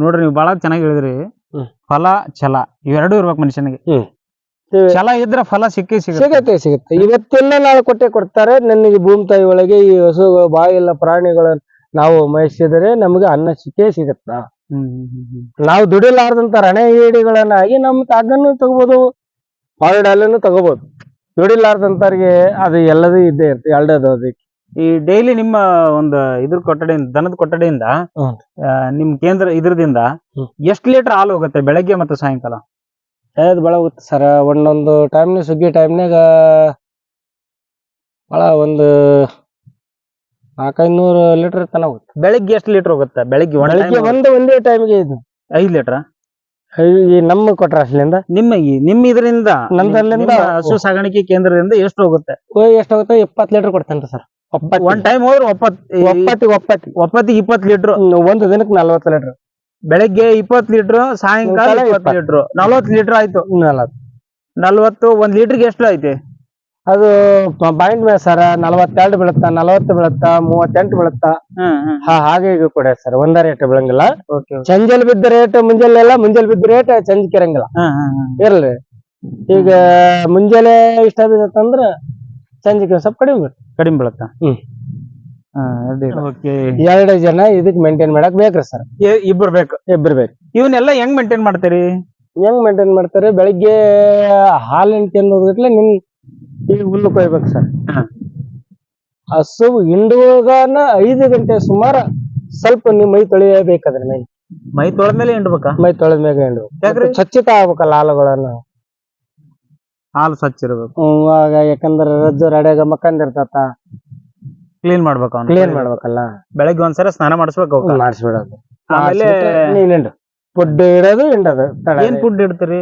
ನೋಡ್ರಿ ನೀವು ಬಹಳ ಚೆನ್ನಾಗಿ ಹೇಳಿದ್ರಿ. ಹ್ಮ್. ಫಲ ಛಲ ಇವೆರಡು ಇರ್ಬೇಕು ಮನುಷ್ಯನಿಗೆ. ಹ್ಮ್. ಛಲ ಇದ್ರೆ ಫಲ ಸಿಕ್ಕೇ ಸಿಗುತ್ತೆ. ಸಿಗತ್ತೆ ಸಿಗುತ್ತೆ. ಇವತ್ತೆಲ್ಲ ನಾಳೆ ಕೊಟ್ಟೆ ಕೊಡ್ತಾರೆ. ನನಗೆ ಭೂಮಿ ತಾಯಿ ಒಳಗೆ ಈ ಹಸು ಬಾಯಿಲ್ಲ ಪ್ರಾಣಿಗಳ ನಾವು ಮೇಯಿಸಿದರೆ ನಮಗೆ ಅನ್ನ ಸಿಕ್ಕೇ ಸಿಗತ್ತ? ಹ್ಮ್ ಹ್ಮ್ ಹ್ಮ್ ಹ್ಮ್. ನಾವು ದುಡಿಲಾರ್ದಂತ ರಣ ಏಡಿಗಳನ್ನಾಗಿ ನಮ್ಮ ತಗ್ಗನ್ನು ತಗೋಬಹುದು ಪಾಲ್ಡಾಲನ್ನು ತಗೋಬಹುದು ದುಡಿಲಾರ್ದಂತವ್ರಿಗೆ ಅದು ಎಲ್ಲದೂ ಇದ್ದೇ ಇರ್ತದೆ ಎರಡದು ಅದಕ್ಕೆ. ಈ ಡೈಲಿ ನಿಮ್ಮ ಒಂದು ಇದ್ರ ಕೊಠಡಿ ದನದ ಕೊಠಡಿಯಿಂದ ಹ್ಮ್. ಆ, ನಿಮ್ ಕೇಂದ್ರ ಇದ್ರದಿಂದ ಎಷ್ಟು ಎಷ್ಟ್ ಲೀಟರ್ ಹಾಲು ಹೋಗುತ್ತೆ ಬೆಳಗ್ಗೆ ಮತ್ತು ಸಾಯಂಕಾಲ? ಯಾವ್ದು ಭಾಳ ಹೋಗುತ್ತೆ ಸರ್. ಒಂದೊಂದು ಟೈಮ್ ಸುಗ್ಗಿ ಟೈಮ್ನಾಗ ಭಾಳ ಒಂದು ನಾಲ್ಕೈನೂರು ಲೀಟರ್ ತನ ಹೋಗುತ್ತೆ. ಬೆಳಗ್ಗೆ ಎಷ್ಟು ಲೀಟರ್ ಹೋಗುತ್ತೆ? ಬೆಳಗ್ಗೆ one ಬೆಳಿಗ್ಗೆ ಒಣಗಿ ಒಂದು ಒಂದೇ ಟೈಮ್ಗೆ ಇದು ಐದ್. ಲೀಟರ್ ಈ ನಮ್ಮ ಕೊಟ್ರ ಅಲ್ಲಿಂದ? ನಿಮ್ಮ ಈ- ನಿಮ್ಮ ಇದರಿಂದ ನಮ್ದಲ್ಲಿಂದ- ಹಸು ಸಾಗಾಣಿಕೆ ಕೇಂದ್ರದಿಂದ ಎಷ್ಟು ಹೋಗುತ್ತೆ? ಎಷ್ಟು ಹೋಗುತ್ತೆ? ಇಪ್ಪತ್ತು ಲೀಟರ್ ಕೊಡ್ತೇನೆ ಸರ್. ಒನ್ ಟೈಮ್ ಹೋದ್ರೆ ಒಪ್ಪತ್ ಒಪ್ಪತ್ತಿ ಒಪ್ಪತ್ತಿ. ಒಪ್ಪತ್ತಿಗೆ ಇಪ್ಪತ್ ಲೀಟರ್. ಒಂದು ದಿನಕ್ಕೆ ನಲ್ವತ್ತು ಲೀಟರ್. ಬೆಳಗ್ಗೆ ಇಪ್ಪತ್ ಲೀಟರ್ ಸಾಯಂಕಾಲ ಇಪ್ಪತ್ತು ಇಪ್ಪತ್ ಲೀಟರ್. ನಲ್ವತ್ ಲೀಟರ್ ಆಯ್ತು. ನಲ್ವತ್ತು. ನಲ್ವತ್ತು ಒಂದ್ ಲೀಟರ್ಗೆ ಎಷ್ಟು ಐತಿ? ಅದು ಬಾಯಿಂಟ್ ಮೇಲೆ ಸರ್ ನಲವತ್ತೆರಡು ಬೀಳುತ್ತಾ ನಲವತ್ತು ಬೀಳುತ್ತಾ ಮೂವತ್ತೆಂಟು ಬೀಳುತ್ತಾ? ಹಾ ಹಾಗೆ ಈಗ ಕೂಡ ಸರ್ ಒಂದ ರೇಟ್ ಬೀಳಂಗಿಲ್ಲ. ಚಂಜಲ್ ಬಿದ್ದ ರೇಟ್ ಮುಂಜಾನೆಲ್ಲ ಮುಂಜಾನೆ ಬಿದ್ದ ರೇಟ್ ಚಂಜಕ್ ಇರಂಗಿಲ್ಲ ಹ್ಮ್ ಇರ್ಲಿ. ಈಗ ಮುಂಜಾನೆ ಇಷ್ಟ ಬಿದ್ದತ್ತಂದ್ರ ಒಂದ್ ಸ್ವಲ್ಪ ಕಡಿಮೆ ಬೀಳುತ್ತೆ. ಕಡಿಮೆ ಬೀಳುತ್ತ? ಹ್ಮ್. ಓಕೆ. ಎರಡು ಜನ ಇದಕ್ ಮೇಂಟೈನ್ ಮಾಡಕ್ ಬೇಕ್ರಿ ಸರ್. ಇಬ್ರು ಬೇಕು? ಇಬ್ರು ಬೇಕು. ಇವನ್ನೆಲ್ಲ ಹೆಂಗ್ ಮೇಂಟೈನ್ ಮಾಡ್ತೀರಿ? ಹೆಂಗ್ ಮೇಂಟೈನ್ ಮಾಡ್ತಾರೆ? ಬೆಳಿಗ್ಗೆ ಹಾಲಿನ ತಿನ್ನೋದಿಟ್ಲೆ ನಿಮ್ ಈಗ ಹುಲ್ಲು ಕೊಯ್ಬೇಕು ಸರ್. ಹಸು ಹಿಂಡುವಾಗನ ಐದು ಗಂಟೆ ಸುಮಾರು ಸ್ವಲ್ಪ ನೀವು ಮೈ ತೊಳಿಯಬೇಕಾದ್ರೆ ಮೈ ಮೈ ತೊಳೆದ್ಮೇಲೆ ಹಿಂಡ್ಬೇಕಾ? ಮೈ ತೊಳೆದ ಮ್ಯಾಗ ಹಿಂಡು ಯಾಕ್ರಿ? ಸ್ವಚ್ಛತ ಆಗ್ಬೇಕಲ್ಲ ಹಾಲುಗಳನ್ನು. ಹಾಲು ಸ್ವಚ್ಛ ಇರ್ಬೇಕು ಯಾಕಂದ್ರೆ ರಜ್ಜು ರಡೆಗ ಮಕ್ಕಂದಿರ್ತತ ಕ್ಲೀನ್ ಮಾಡ್ಬೇಕು ಅವ್ನ. ಕ್ಲೀನ್ ಮಾಡ್ಬೇಕಲ್ಲ. ಬೆಳಗ್ಗೆ ಒಂದ್ಸಲ ಸ್ನಾನ ಮಾಡಿಸ್ಬೇಕು. ಮಾಡಿಸ್ಬಿಡೋದು. ಆಮೇಲೆ ನೀನ್ ಫುಡ್ ಇಡೋದು ಹಿಂಡೋದು ಏನ್ ಫುಡ್ ಇಡ್ತೀರಿ?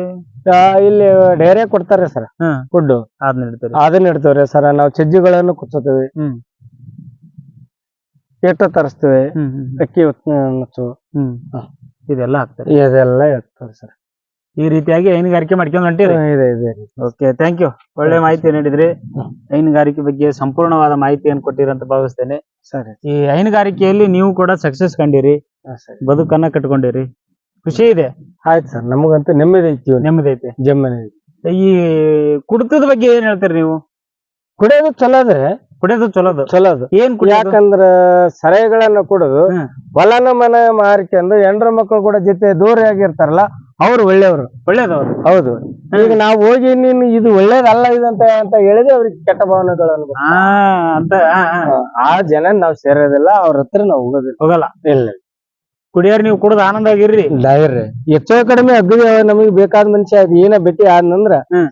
ಆ, ಇಲ್ಲಿ ಡೈರೆ ಕೊಡ್ತಾರೆ ಸರ್. ಹ್ಮ್ ಫುಡ್ ಅದನ್ನ ಇಡ್ತೀರಿ. ಅದನ್ನ ಇಡ್ತೇವ್ರಿ ಸರ್. ನಾವು ಚಜ್ಜಿಗಳನ್ನು ಕುಚ್ಚುತ್ತೀವಿ ಹ್ಮ್. ಹಿಟ್ಟು ತರಿಸ್ತೀವಿ. ಹ್ಮ್ ಹ್ಮ್ ಅಕ್ಕಿ ಉತ್- ಹ್ಮ್. ಇದೆಲ್ಲ ಹಾಕ್ತಾರೆ. ಇದೆಲ್ಲ ಇರ್ತದೆ ಸರ್. ಈ ರೀತಿಯಾಗಿ ಹೈನುಗಾರಿಕೆ ಮಾಡ್ಕೊಂಡು ಹೊಂಟಿರಿ. ಇದೆ ಇದೆ. ಓಕೆ ಥ್ಯಾಂಕ್ ಯು ಒಳ್ಳೆ ಮಾಹಿತಿ ನೀಡಿದ್ರಿ. ಹೈನುಗಾರಿಕೆ ಬಗ್ಗೆ ಸಂಪೂರ್ಣವಾದ ಮಾಹಿತಿಯನ್ನು ಕೊಟ್ಟಿರಿ ಅಂತ ಭಾವಿಸ್ತೇನೆ. ಸರಿ ಈ ಹೈನುಗಾರಿಕೆಯಲ್ಲಿ ನೀವು ಕೂಡ ಸಕ್ಸಸ್ ಕಂಡಿರಿ. ಹಾ, ಸರಿ. ಬದುಕನ್ನ ಕಟ್ಕೊಂಡಿರಿ. ಖುಷಿ ಇದೆ. ಆಯ್ತು ಸರ್ ನಮಗಂತೂ ನೆಮ್ಮದಿ ಐತಿ. ನೆಮ್ಮದಿ ಐತೆ. ಜಮ್ಮನೆ ಈ ಕುಡಿತದ ಬಗ್ಗೆ ಏನ್ ಹೇಳ್ತೀರಿ ನೀವು? ಕುಡಿಯೋದು ಚಲೋ ಅದ್ರೆ ಕುಡಿಯೋದು ಚಲೋದು. ಚಲೋದು. ಏನ್ ಕುಡಿಯೋದು? ಯಾಕಂದ್ರ ಸರೆಗಳನ್ನ ಕುಡಿದು ಹ್ಮ್. ಹೊಲನ ಮನೆ ಮಾರಿಕೊಂಡು ಹೆಂಡ್ರ ಮಕ್ಕಳು ಕೂಡ ಜೊತೆ ದೂರ ಆಗಿರ್ತಾರಲ್ಲ ಅವ್ರು ಒಳ್ಳೆಯವರು. ಒಳ್ಳೇದವ್ರು. ಹೌದು. ಈಗ ನಾವು ಹೋಗಿ ನೀನು ಇದು ಒಳ್ಳೇದಲ್ಲ ಇದಂತ ಅಂತ ಹೇಳಿದ್ರೆ ಅವ್ರಿಗೆ ಕೆಟ್ಟ ಭಾವನೆಗಳು ಹಾ ಅಂತ ಆ, ಆ. ಆ ಜನ ನಾವ್ ಸೇರೋದಿಲ್ಲ ಅವ್ರ ಹತ್ರ ನಾವು ಹೋಗೋದಿಲ್ಲ. ಹೋಗಲ್ಲ. ಇಲ್ಲ. ಕುಡಿಯೋರ್ ನೀವು ಕುಡ್ದು ಆನಂದವಾಗಿರ್ರಿ ಧೈರ್ಯ ಹೆಚ್ಚೋ ಕಡಿಮೆ ಅಗ್ರಿ ನಮಗೆ ಬೇಕಾದ ಮನುಷ್ಯ ಅದ್ ಏನ ಭೇಟಿ ಆದ್ನಂದ್ರ ಹ್ಮ್.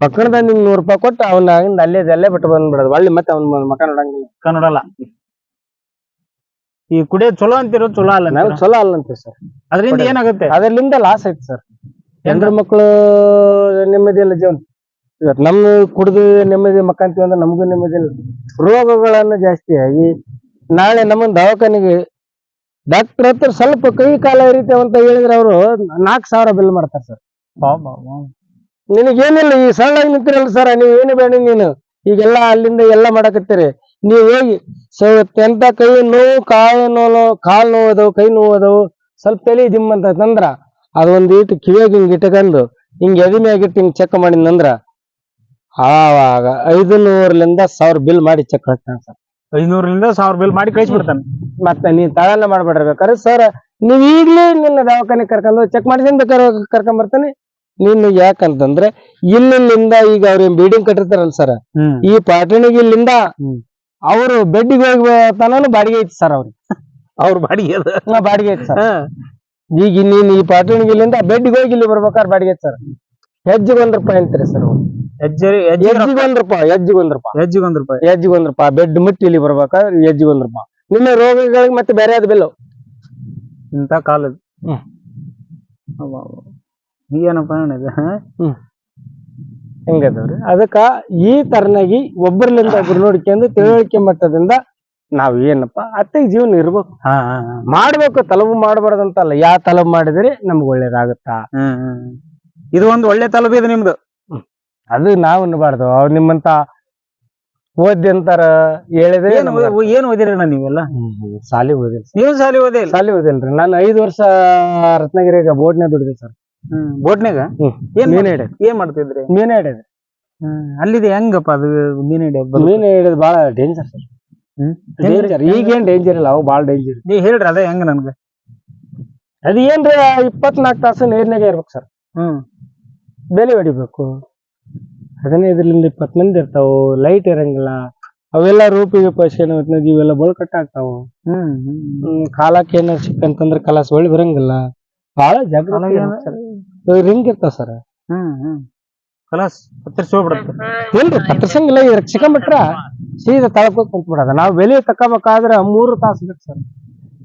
ಪಕ್ಕಣದ ನೂರ್ ರೂಪಾಯಿ ಕೊಟ್ಟು ಅವ್ನ ಅಲ್ಲೇ ಅಲ್ಲೇ ಬಿಟ್ಟು ಬಂದ್ಬಿಡೋದು. ಒಳ್ಳೆ ಮತ್ತೆ ಅವ್ನ ಮಕ ನೋಡಂಗಿಲ್ಲ. ಕನ್ನಡಲ್ಲ ಈ ಕುಡಿಯೋದ್ ಚಲೋ ಅಂತಿರೋ ಚಲೋ ಅಲ್ಲ ನಾವು ಚಲೋ ಅಲ್ಲ ಅಂತೀವಿ ಸರ್. ಅದರಿಂದ. ಏನಾಗುತ್ತೆ? ಅದರಿಂದ ಲಾಸ್ ಐತಿ ಸರ್. ಹೆಂಡ್ರ ಮಕ್ಕಳು ನೆಮ್ಮದಿ ಇಲ್ಲ ಜೀವನ. ಇವತ್ತು ನಮ್ಮ ಕುಡಿದು ನೆಮ್ಮದಿ ಮಕ್ಕಂತೀವಿ ಅಂದ್ರೆ ನಮಗೂ ನೆಮ್ಮದಿ ಇಲ್ಲ. ರೋಗಗಳನ್ನು ಜಾಸ್ತಿ ಆಗಿ ನಾಳೆ ನಮ್ಮ ದವಾಖಾನೆಗೆ ಡಾಕ್ಟರ್ ಹತ್ರ ಸ್ವಲ್ಪ ಕೈ ಕಾಲ ಇರಿತೇವೆ ಅಂತ ಹೇಳಿದ್ರೆ ಅವರು ನಾಲ್ಕು ಸಾವಿರ ಬಿಲ್ ಮಾಡ್ತಾರೆ ಸರ್. ನಿನಗೇನಿಲ್ಲ ಈ ಸಣ್ಣ ನಿಂತಿರಲ್ಲ ಸರ್ ನೀವು ಏನು ಬೇಡ ನೀನು. ಈಗೆಲ್ಲ ಅಲ್ಲಿಂದ ಎಲ್ಲ ಮಾಡಕತ್ತೀರಿ. ನೀವು ಹೋಗಿ ಎಂತ ಕೈ ನೋವು ಕಾಲು ನೋವು ಕಾಲು ನೋವದವು ಕೈ ನೋವದವು ಸ್ವಲ್ಪ ತಲೆ ದಿಮ್ಮಂತ ತಂದ್ರ ಅದೊಂದು ಇಟ್ಟು ಕಿವಿಯಾಗ ಹಿಂಗ್ ಇಟ್ಕೊಂಡು ಹಿಂಗ್ ಎದಿ ಮ್ಯಾಗ ಇಟ್ಟು ಹಿಂಗ್ ಚೆಕ್ ಮಾಡಿದ್ನಂದ್ರ ಆವಾಗ ಐದು ನೂರಲಿಂದ ಸಾವಿರ ಬಿಲ್ ಮಾಡಿ ಚೆಕ್ ಹಾಕ್ತಾನೆ ಸರ್. ಐದುನೂರಲಿಂದ ಸಾವಿರ ಬಿಲ್ ಮಾಡಿ ಕಳಿಸ್ಬಿಡ್ತಾನೆ. ಮತ್ತೆ ನೀ ತಳಲ್ಲ ಮಾಡ್ಬೇಡ್ರಿ ಬೇಕಾದ್ರೆ ಸರ್ ನೀವ್ ಈಗ್ಲೇ ನಿನ್ನ ದವಾಖಾನೆ ಕರ್ಕೊಂಡು ಚೆಕ್ ಮಾಡಿಸಿ ಬೇಕಾದ್ರೆ ಕರ್ಕೊಂಡ್ ಬರ್ತಾನೆ. ನೀನು ಯಾಕಂತಂದ್ರೆ ಇಲ್ಲಿಂದ ಈಗ ಅವ್ರ ಬಿಲ್ಡಿಂಗ್ ಕಟ್ಟಿರ್ತಾರಲ್ಲ ಸರ್ ಈ ಪಾಟಣಿಗೆ ಇಲ್ಲಿಂದ. ಅವರು ಬೆಡ್ಡಿಗೆ ಹೋಗಿ ತನನು ಬಾಡಿಗೆ ಐತಿ ಸರ್ ಅವ್ರಿಗೆ. ಅವ್ರ ಬಾಡಿಗೆ ಅದು? ಹಾ, ಬಾಡಿಗೆ ಐತಿ ಸರ್. ಈಗ ಇಲ್ಲಿ ಈ ಪಾಟಣಿಗೆ ಇಲ್ಲಿಂದ ಬೆಡ್ಡಿಗೆ ಹೋಗಿ ಇಲ್ಲಿ ಬರ್ಬೇಕಾದ್ರೆ ಬಾಡಿಗೆ ಐತಿ ಸರ್ ಹೆಜ್ಜೆಗೆ ಒಂದ್ ರೂಪಾಯಿ ಅಂತೀರಿ ಸರ್ ಹೆಜ್ಜೆ ಹೆಜ್ಜಿಗೆ ಒಂದ್ ರೂಪಾಯಿ ಹೆಜ್ಜಿಗೆ ಒಂದ್ ರೂಪಾಯಿ. ಹೆಜ್ಜಿಗೆ ಒಂದ್ ರೂಪಾಯಿ. ಹೆಜ್ಜಿಗೆ ಒಂದ್ ರೂಪಾಯಿ ಬೆಡ್ ಮುಟ್ಟಿ ಇಲ್ಲಿ ಬರ್ಬೇಕಾದ್ರೆ ಹೆಜ್ಜಿಗೆ ಒಂದ್ ರೂಪಾಯಿ. ನಿಮ್ಮ ರೋಗಗಳಿಗೆ ಮತ್ತೆ ಬೇರೆ ಆದ ಬಿಲ್ಲು ಇಂತ ಕಾಲದ. ಏನಪ್ಪ ಹೆಂಗದವ್ರಿ? ಅದಕ್ಕ ಈ ತರನಾಗಿ ಒಬ್ಬರ್ಲಿಂದ ಒಬ್ರು ನೋಡ್ಕೊಂಡು ತಿಳುವಳಿಕೆ ಮಟ್ಟದಿಂದ ನಾವ್ ಏನಪ್ಪ ಅತ್ತೆ ಜೀವನ ಇರ್ಬೇಕು. ಮಾಡ್ಬೇಕು ತಲಬು ಮಾಡಬಾರ್ದಂತಲ್ಲ ಯಾವ ತಲಬು ಮಾಡಿದ್ರೆ ನಮ್ಗೆ ಒಳ್ಳೇದಾಗುತ್ತಾ. ಇದು ಒಂದು ಒಳ್ಳೆ ತಲುಪು ಇದು ನಿಮ್ದು. ಅದು ನಾವು ಅನ್ಬಾರ್ದು. ಅವ್ರು ನಿಮ್ಮಂತ ಓದಿ ಅಂತಾರ ಹೇಳಿದ್ರೆ ಏನ್ ಓದಿರ ಏನ್ ಓದಿರಣ್ಣ ನೀವೆಲ್ಲ? ಸಾಲಿ ಓದಿಲ್ಲ. ನೀವು ಸಾಲಿ ಓದಿಲ್ಲ ಸಾಲಿ ಓದಿಲ್ರಿ. ನಾನು ಐದು ವರ್ಷ ರತ್ನಗಿರಿಗ ಬೋರ್ಡ್ನೇ ದುಡಿದೆ ಸರ್. ಬೋಟ್ನಾಗ ಹ್ಮ್. ಏನ್ ಮೀನ್ ಹಿಡಿಯೋದು. ಏನ್ ಮಾಡ್ತಿದ್ರಿ? ಮೀನ್ ಹಿಡಿಯೋದು. ಹ್ಮ್. ಅಲ್ಲಿದೆ ಹೆಂಗಪ್ಪ ಅದು ಮೀನ್ ಹಿಡಿಯೋದು ಮೀನ್ ಹಿಡಿಯೋದು ಬಹಳ ಡೇಂಜರ್ ಸರ್. ಹ್ಮ್. ಡೇಂಜರ್ ಈಗೇನ್ ಡೇಂಜರ್ ಇಲ್ಲ ಅವು ಬಾಳ ಡೇಂಜರ್ ನೀ ಹೇಳ್ರಿ ಅದೇ ಹೆಂಗ ನನ್ಗ. ಅದು ಏನ್ರಿ ಇಪ್ಪತ್ನಾಲ್ಕು ತಾಸು ನೀರ್ನಾಗ ಇರ್ಬೇಕು ಸರ್. ಹ್ಮ್. ಬೆಲೆ ಹೊಡಿಬೇಕು. ಹದಿನೈದರಿಂದ ಇಪ್ಪತ್ ಮಂದಿ ಇರ್ತಾವು ಲೈಟ್ ಇರಂಗಿಲ್ಲ. ಅವೆಲ್ಲ ರೂಪಿಗೆ ಪಶೇನ ಇವೆಲ್ಲ ಬಳ್ಕಟ್ಟ ಆಗ್ತಾವು ಹ್ಮ್ ಹ್ಮ್. ಹ್ಮ್, ಕಾಲಕ್ಕೆ ಏನಾರ ಸಿಕ್ಕಂತಂದ್ರ ಕಲಾಸ ಒಳ್ಳೆ ಬರಂಗಿಲ್ಲ. ಬಹಳ ಜಾಗೃತಿ ರಿಂಗ್ ಇರ್ತಾವ ಸರ್. ಹ್ಮ್ ಹ್ಮ್. ಕಲಾಸ್ ಹತ್ತಿರ ಹೋಗ್ಬಿಡತ್ತೆ ಇಲ್ರಿ ಕತ್ತರ್ಸಂಗಿಲ್ಲ ಇದ್ರ ಸಿಕ್ಕಂಬಿಟ್ರ ಸೀದಾ ತಳಕೋತ್ ಕುಂತ್ಬಿಡದ. ನಾವ್ ಬೆಲೆ ತಕೋಬೇಕಾದ್ರ ಮೂರು ತಾಸು ಬೇಕು ಸರ್.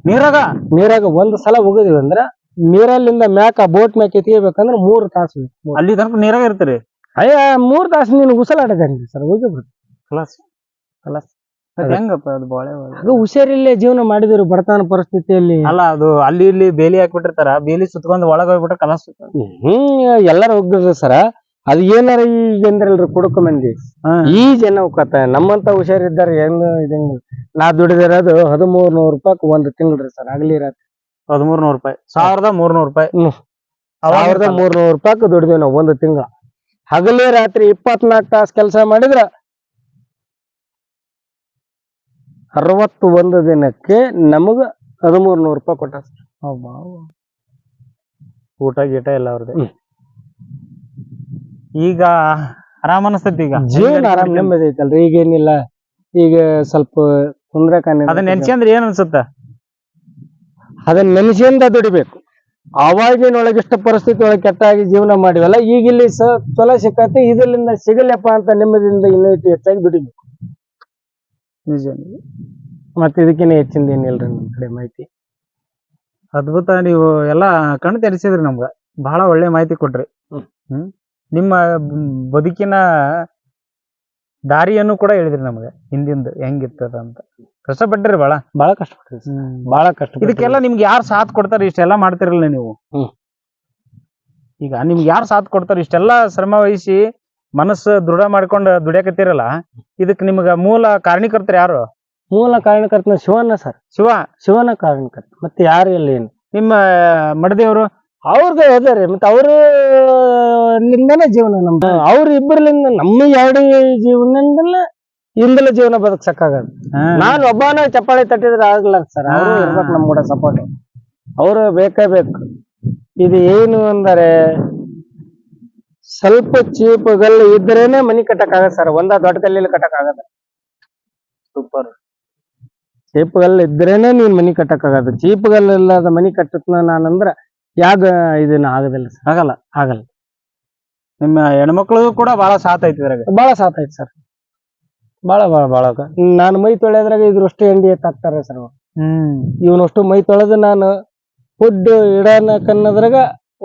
ನೀರಾಗ? ನೀರಾಗ ಒಂದ್ ಸಲ ಹೋಗಿದೀವಿ ಅಂದ್ರ ನೀರಲ್ಲಿಂದ ಮ್ಯಾಕ ಬೋಟ್ ಮ್ಯಾಕ್ ಎತ್ತಿಬೇಕಂದ್ರ ಮೂರು ತಾಸು ಬೇಕು. ಅಲ್ಲಿ ತನಕ ನೀರಾಗ ಇರ್ತೀರಿ? ಅಯ್ಯ ಮೂರ್ ತಾಸು ನೀನು ಉಸಲಾಡದಂಗ್ರಿ ಸರ್. ಹೋಗಿ ಬಿಡು ಕಲಾಸ್ ಕಲಾಸ್. ಹೆಂಗಪ್ಪ ಅದು ಬಾಳೆ ಹುಷಾರಿಲ್ಲೇ ಜೀವನ ಮಾಡಿದ್ರು ಬಡತನ ಪರಿಸ್ಥಿತಿಯಲ್ಲಿ. ಅಲ್ಲ ಅದು ಅಲ್ಲಿ ಇಲ್ಲಿ ಬೇಲಿ ಹಾಕ್ಬಿಟ್ಟಿರ್ತಾರ ಬೇಲಿ ಸುತ್ಕೊಂಡ್ ಒಳಗ್ ಹೋಗ್ಬಿಟ್ರೆ ಕಲಾಸ್ ಹ್ಮ್ ಎಲ್ಲಾರು ಸರ. ಅದ್ ಏನಾರ ಈಗ ಅಂದ್ರಲ್ರಿ ಕುಡುಕ ಮಂದಿ ಈ ಜನ ಕತ್ತ ನಮ್ಮಂತ ಹುಷಾರಿದ್ದಾರೆ ಹೆಂಗ್ ಇದಂಗ. ನಾ ದುಡಿದಿರೋದು ಹದಿಮೂರ್ ನೂರ್ ರೂಪಾಯಿ ಒಂದ್ ತಿಂಗ್ಳ್ರಿ ಸರ್ ಆಗ್ಲಿ ರಾತ್ರಿ. ಹದಿಮೂರ್ ನೂರ್ ರೂಪಾಯಿ. ಸಾವಿರದ ಮೂರ್ನೂರ್ ರೂಪಾಯಿ. ಹ್ಮ್. ಅವಾಗ ಸಾವಿರದ ಮೂರ್ ನೂರ್ ರೂಪಾಯಿ ದುಡಿದೇವ್ ನಾವು ಒಂದ್ ತಿಂಗಳ. ಹಗಲೇ ರಾತ್ರಿ ಇಪ್ಪತ್ನಾಲ್ಕು ತಾಸು ಕೆಲಸ ಮಾಡಿದ್ರ ಅರವತ್ತು ಒಂದು ದಿನಕ್ಕೆ ನಮಗ ಹದಿಮೂರ್ ನೂರು ರೂಪಾಯಿ ಕೊಟ್ಟ. ಊಟ ಗೀಟ ಎಲ್ಲ ಅವ್ರದ್ದು ಈಗ ಆರಾಮ ಅನಸ್ತೈತಿ ಈಗ? ಜೀವನ ಆರಾಮ ನೆಮ್ಮದಿ ಐತಲ್ರಿ ಈಗೇನಿಲ್ಲ. ಈಗ ಸ್ವಲ್ಪ ಕುಂದ್ರಕ ಅದನ್ನ ನೆನ್ಸ್ಕೊಂಡ್ರೆ ಏನ್ ಅನ್ಸುತ್ತ? ಅದನ್ನ ನೆನೆಸಿಂದ ದುಡಿಬೇಕು. ಅವಾಗಿನೊಳಗಿಷ್ಟ ಪರಿಸ್ಥಿತಿ ಒಳಗೆ ಕೆಟ್ಟಾಗಿ ಜೀವನ ಮಾಡಿವಲ್ಲ ಈಗ ಇಲ್ಲಿ ಸ ಚೊಲೋ ಸಿಕ್ಕತ್ತೆ ಇದರಿಂದ ಸಿಗಲ್ಲಪ್ಪ ಅಂತ ನೆಮ್ಮದಿಯಿಂದ ಇನ್ನೂ ಹೆಚ್ಚಾಗಿ ದುಡಿಬೇಕು. ನಿಜ ಮತ್ತೆ ಇದಕ್ಕಿನ್ನ ಹೆಚ್ಚಿಂದ ಏನಿಲ್ರಿ ನಮ್ ಕಡೆ ಮಾಹಿತಿ? ಅದ್ಭುತ ನೀವು ಎಲ್ಲಾ ಕಣ್ ತೆರೆಸಿದ್ರಿ ನಮ್ಗ. ಬಹಳ ಒಳ್ಳೆ ಮಾಹಿತಿ ಕೊಟ್ರಿ. ಹ್ಮ್. ಹ್ಮ್. ನಿಮ್ಮ ಬದುಕಿನ ದಾರಿಯನ್ನು ಕೂಡ ಹೇಳಿದ್ರಿ ನಮ್ಗೆ. ಹಿಂದಿಂದ ಹೆಂಗಿರ್ತದ ಅಂತ. ಕಷ್ಟಪಟ್ಟಿರಿ ಬಹಳ ಬಹಳ ಕಷ್ಟ. ಬಹಳ ಕಷ್ಟ ಇದಕ್ಕೆಲ್ಲ ನಿಮ್ಗೆ ಯಾರು ಸಾಥ್ ಕೊಡ್ತಾರೆ ಇಷ್ಟೆಲ್ಲ ಮಾಡ್ತಿರಲ್ಲ ನೀವು. ಹ್ಮ್. ಈಗ ನಿಮ್ಗೆ ಯಾರು ಸಾಥ್ ಕೊಡ್ತಾರೆ ಇಷ್ಟೆಲ್ಲ ಶ್ರಮ ವಹಿಸಿ ಮನಸ್ಸು ದೃಢ ಮಾಡ್ಕೊಂಡು ದುಡಿಯಾಕತ್ತೀರಲ್ಲ ಇದಕ್ ನಿಮ್ಗ ಮೂಲ ಕಾರಣೀಕರ್ತರು ಯಾರು? ಮೂಲ ಕಾರಣಕರ್ತನ ಶಿವನ ಸರ್. ಶಿವ? ಶಿವನ ಕಾರಣಕರ್ತ ಮತ್ತೆ ಯಾರು ಇಲ್ಲ ಏನು? ನಿಮ್ಮ ಮಡದೇವ್ರು ಅವ್ರದ್ದು ಅದಾರೆ ಮತ್ತೆ ಅವ್ರ ನಿಂದನೇ ಜೀವನ ನಮ್ದು? ಅವ್ರ ಇಬ್ಬರಲಿಂದ ನಮ್ಮ ಎರಡು ಜೀವನದಿಂದಲೇ ಇಂದಲೇ ಜೀವನ ಬದುಕ್ಸಕ್ಕಾಗಲ್ಲ ನಾನು ಒಬ್ಬನ ಚಪ್ಪಾಳೆ ತಟ್ಟಿದ್ರೆ ಆಗಲ್ಲ ಸರ್. ಅವರು. ಇರ್ಬೇಕು ನಮ್ ಕೂಡ ಸಪೋರ್ಟ್ ಅವರು ಬೇಕೇ ಬೇಕು. ಇದು ಏನು ಅಂದರೆ ಸ್ವಲ್ಪ ಚೀಪ್ ಗಲ್ ಇದ್ರೇನೆ ಮನಿ ಕಟ್ಟಕ್ ಸರ್. ಒಂದ ದೊಡ್ಡ ಕಲ್ಲಲ್ಲಿ ಕಟ್ಟಕ್ ಆಗದ ಸೂಪರ್ ಚೀಪ್ ಗಲ್ ಇದ್ರೇನೆ ನೀನ್ ಮನಿ ಕಟ್ಟಕ್ ಆಗದ ಚೀಪ್ ಗಲ್ ಇಲ್ಲದ ಮನಿ ಕಟ್ಟತ್ನ ನಾನಂದ್ರ ಯಾವ್ದ ಇದನ್ನ ಆಗದಿಲ್ಲ ಸರ್. ಆಗಲ್ಲ. ಆಗಲ್ಲ. ನಿಮ್ಮ ಹೆಣ್ಮಕ್ಳಿಗೂ ಕೂಡ ಬಹಳ ಸಾಥ್ ಐತಿ ಇದ್ರಾಗ. ಬಹಳ ಐತಿ ಸರ್. ಬಹಳ ಬಹಳ ಬಹಳ ನಾನು ಮೈ ತೊಳೆದ್ರಾಗ ಇದ್ರಷ್ಟು ಎಂಡಿ ಎತ್ತಾಕ್ತಾರೆ ಸರ್ ಹ್ಮ್. ಇವನಷ್ಟು ಮೈ ತೊಳೆದು ನಾನು ಫುಡ್ ಇಡನ ಕನ್ನದ್ರಾಗ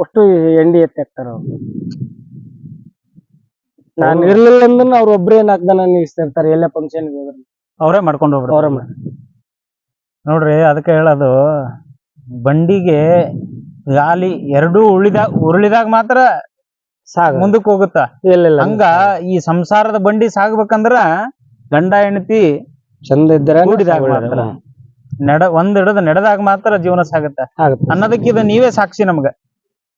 ಅಷ್ಟು ಎಂಡಿ ಎತ್ತಾಕ್ತಾರ ಅವ್ರು. ನಾನು ಇರ್ಲಿಲ್ಲ ಅಂದ್ರೆ ಅವ್ರ ಒಬ್ರೇ ನಾಲ್ಕು ಜನ ನಿಲ್ಲಿಸ್ತಿರ್ತಾರೆ ಎಲ್ಲ ಫಂಕ್ಷನ್ ಹೋದ್ರೆ ಅವರೇ ಮಾಡ್ಕೊಂಡು ಹೋಗ್ಬಿಡ್ತಾರೆ. ಅವ್ರ ಮಾಡಿ ನೋಡ್ರಿ ಅದಕ್ಕೆ ಹೇಳೋದು ಬಂಡಿಗೆ ಗಾಲಿ ಎರಡೂ ಉಳಿದಾಗ ಉರುಳಿದಾಗ ಮಾತ್ರ ಸಾಗ ಮುಂದಕ್ಕೆ ಹೋಗುತ್ತ? ಇಲ್ಲ ಇಲ್ಲ. ಹಂಗ ಈ ಸಂಸಾರದ ಬಂಡಿ ಸಾಗ್ಬೇಕಂದ್ರ ಗಂಡ ಹೆಂಡತಿ ಚಂದ ಇದ್ದರೆ ಕೂಡಿದಾಗ ಮಾತ್ರ. ನಡ ಒಂದ್ ಹಿಡದ ನಡೆದಾಗ ಮಾತ್ರ ಜೀವನ ಸಾಗುತ್ತೆ. ಅನ್ನೋದಕ್ಕೆ ಇದು ನೀವೇ ಸಾಕ್ಷಿ ನಮ್ಗ.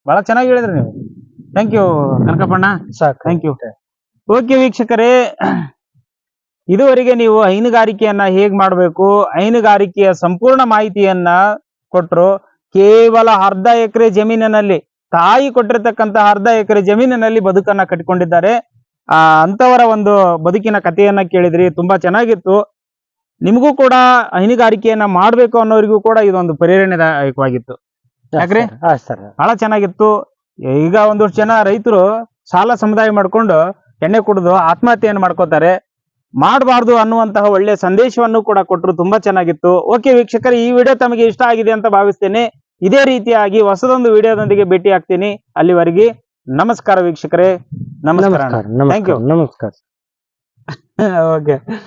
ಬಹಳ ಚೆನ್ನಾಗಿ ಹೇಳಿದ್ರಿ ನೀವು. ಥ್ಯಾಂಕ್ ಯು ಕನಕಪ್ಪಣ್ಣ. ಸಾಕು. ಥ್ಯಾಂಕ್ ಯು ಓಕೆ ವೀಕ್ಷಕರೇ ಇದುವರೆಗೆ ನೀವು ಹೈನುಗಾರಿಕೆಯನ್ನ ಹೇಗ್ ಮಾಡಬೇಕು ಹೈನುಗಾರಿಕೆಯ ಸಂಪೂರ್ಣ ಮಾಹಿತಿಯನ್ನ ಕೊಟ್ರು ಕೇವಲ ಅರ್ಧ ಎಕರೆ ಜಮೀನಿನಲ್ಲಿ ತಾಯಿ ಕೊಟ್ಟಿರ್ತಕ್ಕಂತಹ ಅರ್ಧ ಎಕರೆ ಜಮೀನಿನಲ್ಲಿ ಬದುಕನ್ನ ಕಟ್ಟಿಕೊಂಡಿದ್ದಾರೆ. ಆ ಅಂತವರ ಒಂದು ಬದುಕಿನ ಕಥೆಯನ್ನ ಕೇಳಿದ್ರಿ ತುಂಬಾ ಚೆನ್ನಾಗಿತ್ತು. ನಿಮಗೂ ಕೂಡ ಹೈನುಗಾರಿಕೆಯನ್ನ ಮಾಡ್ಬೇಕು ಅನ್ನೋರಿಗೂ ಕೂಡ ಇದೊಂದು ಪ್ರೇರಣೆದಾಯಕವಾಗಿತ್ತು. ಯಾಕ್ರಿ? ಬಹಳ ಚೆನ್ನಾಗಿತ್ತು. ಈಗ ಒಂದಷ್ಟು ಜನ ರೈತರು ಸಾಲ ಸಮುದಾಯ ಮಾಡ್ಕೊಂಡು ಎಣ್ಣೆ ಕುಡಿದು ಆತ್ಮಹತ್ಯೆಯನ್ನು ಮಾಡ್ಕೋತಾರೆ. ಮಾಡಬಾರ್ದು ಅನ್ನುವಂತಹ ಒಳ್ಳೆ ಸಂದೇಶವನ್ನು ಕೂಡ ಕೊಟ್ಟರು ತುಂಬಾ ಚೆನ್ನಾಗಿತ್ತು. ಓಕೆ ವೀಕ್ಷಕರು ಈ ವಿಡಿಯೋ ತಮಗೆ ಇಷ್ಟ ಆಗಿದೆ ಅಂತ ಭಾವಿಸ್ತೇನೆ. ಇದೇ ರೀತಿಯಾಗಿ ಹೊಸದೊಂದು ವಿಡಿಯೋದೊಂದಿಗೆ ಭೇಟಿ ಆಗ್ತೀನಿ ಅಲ್ಲಿವರೆಗೆ. ನಮಸ್ಕಾರ ವೀಕ್ಷಕರೇ. ನಮಸ್ಕಾರ ಥ್ಯಾಂಕ್ ಯು ನಮಸ್ಕಾರ ನಮಸ್ಕಾರ. ಓಕೆ